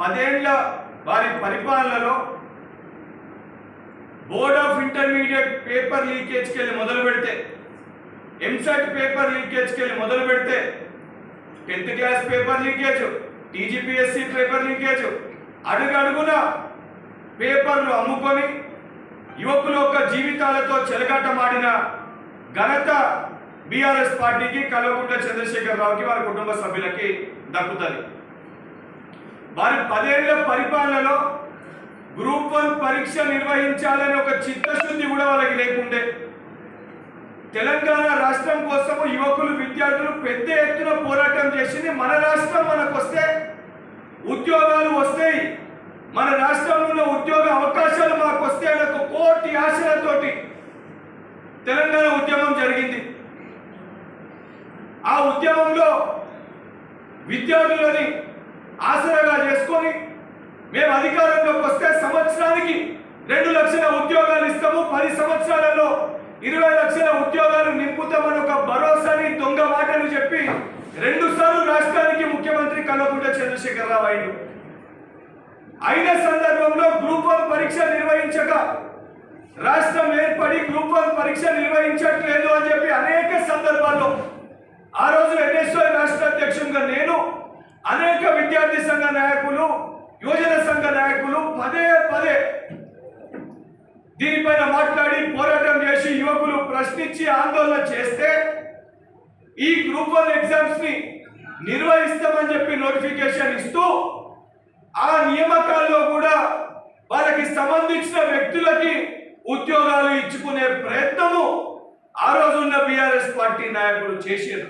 పదేళ్ళ వారి పరిపాలనలో బోర్డ్ ఆఫ్ ఇంటర్మీడియట్ పేపర్ లీకేజ్కి వెళ్ళి మొదలు పెడితే ఎంసెట్ పేపర్ లీకేజ్కి వెళ్ళి మొదలు పెడితే tenth class paper leakage TGPSC paper leakage అడుగడుగున పేపర్లు అమ్ముకొని యువకుల యొక్క జీవితాలతో చెలగాటమాడిన ఘనత బీఆర్ఎస్ పార్టీకి కల్వకుంట్ల చంద్రశేఖరరావుకి వారి కుటుంబ సభ్యులకి దక్కుతుంది. వారి పదేళ్ళ పరిపాలనలో గ్రూప్ వన్ పరీక్ష నిర్వహించాలని ఒక చిత్తశుద్ధి కూడా వాళ్ళకి లేకుండే. తెలంగాణ రాష్ట్రం కోసము యువకులు విద్యార్థులు పెద్ద ఎత్తున పోరాటం చేసింది మన రాష్ట్రం మనకు వస్తే ఉద్యోగాలు వస్తాయి. మన రాష్ట్రంలో ఉన్న ఉద్యోగ అవకాశాలు మాకు వస్తే ఒక కోటి ఆశలతోటి తెలంగాణ ఉద్యమం జరిగింది. ఆ ఉద్యమంలో విద్యార్థులని ఆసరాగా చేసుకొని మేము అధికారంలోకి వస్తే సంవత్సరానికి రెండు లక్షల ఉద్యోగాలు ఇస్తాము. పది సంవత్సరాలలో ఇరవై లక్షల ఉద్యోగాలు నింపుతామని ఒక భరోసాని దొంగ మాటలు చెప్పి రెండు సార్లు రాష్ట్రానికి ముఖ్యమంత్రి కల్వకుంట్ల చంద్రశేఖరరావు అయిండు అయిన సందర్భంలో గ్రూప్ వన్ పరీక్ష నిర్వహించక రాష్ట్రం ఏర్పడి గ్రూప్ వన్ పరీక్ష నిర్వహించట్లేదు అని చెప్పి అనేక సందర్భాల్లో ఆ రోజు ఎన్ఎస్ఓ రాష్ట్ర అధ్యక్షునిగా నేను అనేక విద్యార్థి సంఘ నాయకులు యువజన సంఘ నాయకులు పదే పదే దీనిపైన మాట్లాడి పోరాటం చేసి యువకులు ప్రశ్నించి ఆందోళన చేస్తే ఈ గ్రూప్ వన్ ఎగ్జామ్స్ని నిర్వహిస్తామని చెప్పి నోటిఫికేషన్ ఇస్తూ ఆ నియామకాల్లో కూడా వాళ్ళకి సంబంధించిన వ్యక్తులకి ఉద్యోగాలు ఇచ్చుకునే ప్రయత్నము ఆ రోజున్న బీఆర్ఎస్ పార్టీ నాయకులు చేశారు